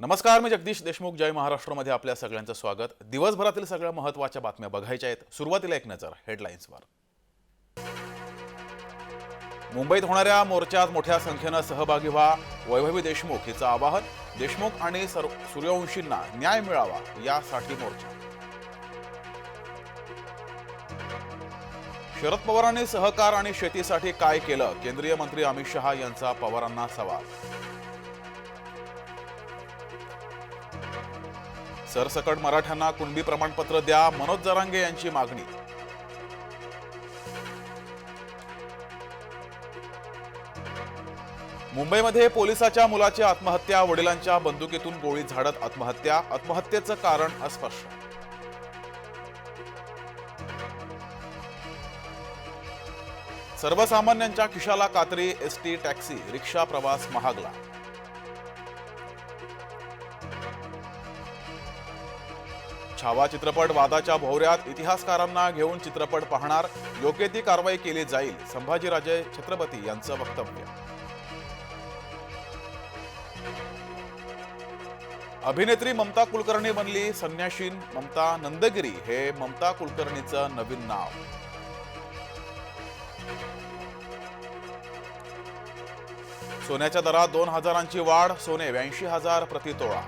नमस्कार मी जगदीश देशमुख जय महाराष्ट्रामध्ये आपल्या सगळ्यांचं स्वागत. दिवसभरातील सगळ्या महत्त्वाच्या बातम्या बघायच्या आहेत. सुरुवातीला एक नजर हेडलाईन्सवर मुंबईत होणाऱ्या मोर्चात मोठ्या संख्येनं सहभागी व्हा वैभवी देशमुख हिचं आवाहन. देशमुख आणि सर सूर्यवंशींना न्याय मिळावा यासाठी मोर्चा. शरद पवारांनी सहकार आणि शेतीसाठी काय केलं? केंद्रीय मंत्री अमित शहा यांचा पवारांना सवाल. सरसकट मराठ्यांना कुणबी प्रमाणपत्र द्या मनोज जरांगे यांची मागणी. मुंबईमध्ये पोलिसाच्या मुलाची आत्महत्या वडिलांच्या बंदुकीतून गोळी झाडत आत्महत्या आत्महत्येचं कारण अस्पष्ट. सर्वसामान्यांच्या खिशाला कात्री एसटी टॅक्सी रिक्षा प्रवास महागला. छावा चित्रपट वादाच्या भोवऱ्यात इतिहासकारांना घेऊन चित्रपट पाहणार योग्य ती कारवाई केली जाईल संभाजीराजे छत्रपती यांचं वक्तव्य. अभिनेत्री ममता कुलकर्णी बनली संन्याशीन ममता नंदगिरी हे ममता कुलकर्णीचं नवीन नाव. सोन्याच्या दरात दोन हजारांची वाढ सोने ब्याऐंशी हजार प्रतितोळा